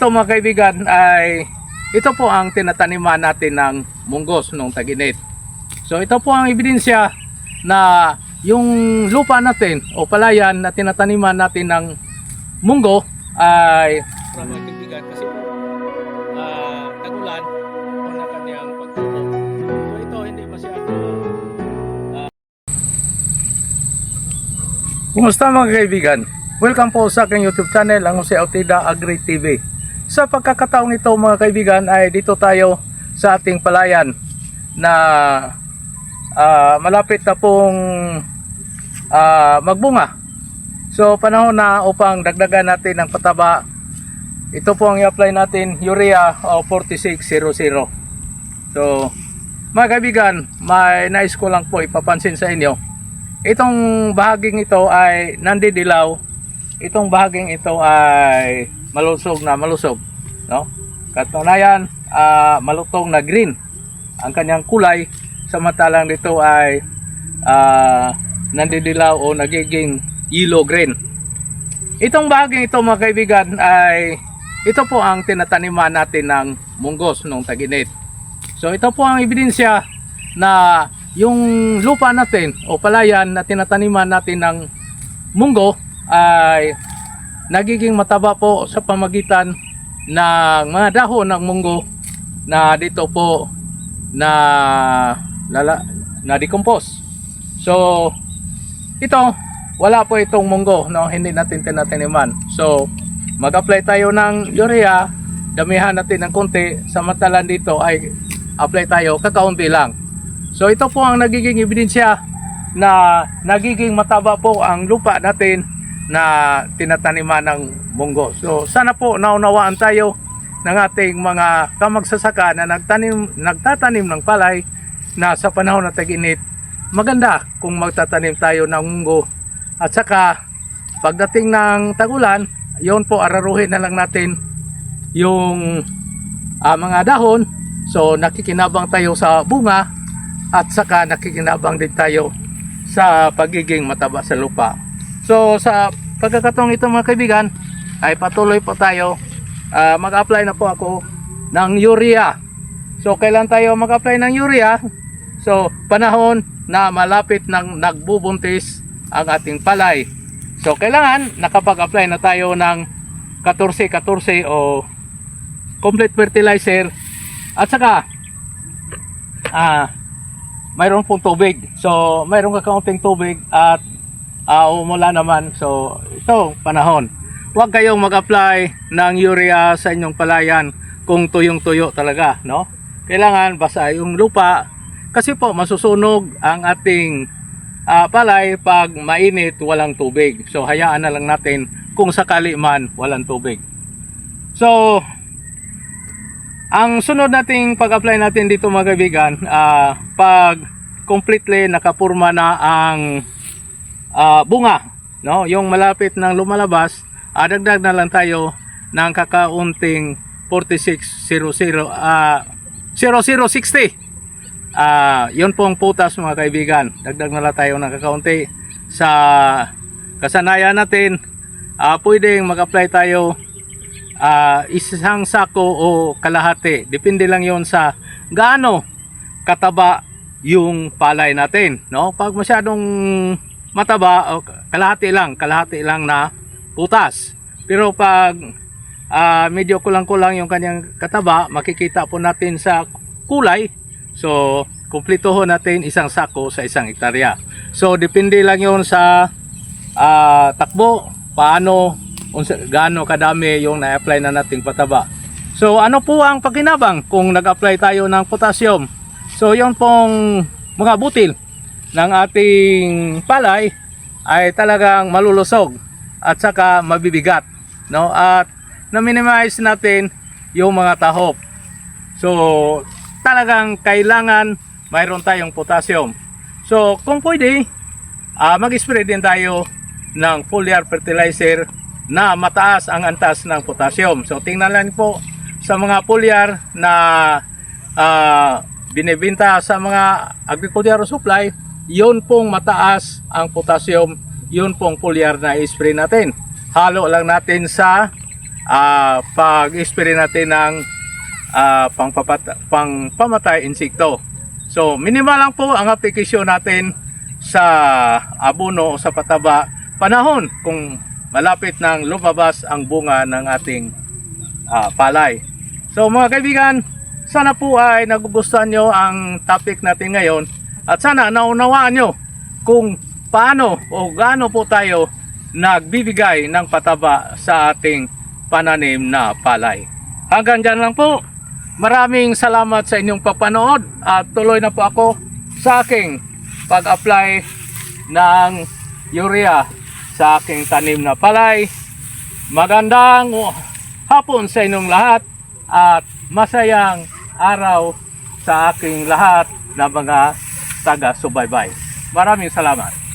Ito mga kaibigan ay ito po ang tinataniman natin ng munggos nung taginit. So ito po ang ebidensya na yung lupa natin o palayan na tinataniman natin ng munggo ay mga kaibigan kasi po uh, tagulan o na kanyang pagtubo. So ito hindi masyado Kumusta mga kaibigan? Welcome po sa aking YouTube channel, ang Jose Autida Agri TV. Sa pagkakataong ito mga kaibigan ay dito tayo sa ating palayan na ah, malapit na pong ah, magbunga. So panahon na upang dagdagan natin ang pataba. Ito po ang i-apply natin, urea o 4600. So mga kaibigan, may nais ko lang po ipapansin sa inyo Itong bahaging ito ay nandidilaw. Itong bahaging ito ay malusog na malusog, no? Katunayan, ah, malutong na green ang kanyang kulay samantalang dito ay ah, nandidilaw o nagiging yellow green. Itong bahaging ito mga kaibigan ay ito po ang tinataniman natin ng munggos nung taginit. So ito po ang ebidensya na yung lupa natin o palayan na tinataniman natin ng munggo ay nagiging mataba po sa pamagitan ng mga dahon ng munggo na dito po na lala, na decompose. So ito wala po itong munggo no hindi natin tinataniman. So mag-apply tayo ng urea, damihan natin ng konti samantalang dito ay apply tayo kakaunti lang. So ito po ang nagiging ebidensya na nagiging mataba po ang lupa natin na tinataniman ng munggo. So sana po naunawaan tayo ng ating mga kamagsasaka na nagtanim, nagtatanim ng palay na sa panahon ng tag-init. Maganda kung magtatanim tayo ng munggo. At saka pagdating ng tagulan, yon po araruhin na lang natin yung ah, mga dahon. So nakikinabang tayo sa bunga at saka nakikinabang din tayo sa pagiging mataba sa lupa. So sa pagkakataong ito mga kaibigan ay patuloy po tayo Ah, mag-apply na po ako ng urea. So kailan tayo mag-apply ng urea? So panahon na malapit ng nagbubuntis ang ating palay. So kailangan nakapag-apply na tayo ng 14-14 o complete fertilizer at saka ah mayroon pong tubig. So, mayroon ka kaunting tubig at uh, umula naman. So, ito, panahon. Huwag kayong mag-apply ng urea sa inyong palayan kung tuyong-tuyo talaga, no? Kailangan basa yung lupa kasi po masusunog ang ating ah, palay pag mainit, walang tubig. So, hayaan na lang natin kung sakali man walang tubig. So, ang sunod nating pag-apply natin dito mga kaibigan, ah, pag completely nakapurma na ang ah, bunga, no? Yung malapit ng lumalabas, ah, dagdag na lang tayo ng kakaunting 4600 ah 0060. Ah, yun pong putas mga kaibigan. Dagdag na lang tayo ng kakaunti sa kasanayan natin. Ah, pwedeng mag-apply tayo ah, isang sako o kalahati. Depende lang yon sa gaano kataba yung palay natin. No? Pag masyadong mataba, o kalahati lang, kalahati lang na putas. Pero pag ah, medyo kulang-kulang yung kanyang kataba, makikita po natin sa kulay. So, kumplituho natin isang sako sa isang hektarya. So, depende lang yon sa ah, takbo, paano unsa gaano kadami yung na-apply na nating pataba. So ano po ang pakinabang kung nag-apply tayo ng potassium? So yon pong mga butil ng ating palay ay talagang malulusog at saka mabibigat, no? At na-minimize natin yung mga tahop. So talagang kailangan mayroon tayong potassium. So kung pwede, ah, mag-spray din tayo ng foliar fertilizer na mataas ang antas ng potassium. So tingnan lang po sa mga foliar na ah, binibenta sa mga agricultural supply, yun pong mataas ang potassium, yun pong foliar na i-spray natin. Halo lang natin sa ah, pag-spray natin ng ah, pangpapata, pangpamatay insekto. So, minimal lang po ang aplikasyon natin sa abono o sa pataba panahon kung malapit nang lumabas ang bunga ng ating ah, palay. So mga kaibigan, sana po ay nagugustuhan nyo ang topic natin ngayon at sana naunawaan nyo kung paano o gaano po tayo nagbibigay ng pataba sa ating pananim na palay. Hanggang dyan lang po. Maraming salamat sa inyong papanood at tuloy na po ako sa aking pag-apply ng urea sa aking tanim na palay. Magandang hapon sa inyong lahat at masayang araw sa aking lahat na mga taga-subaybay. Maraming salamat.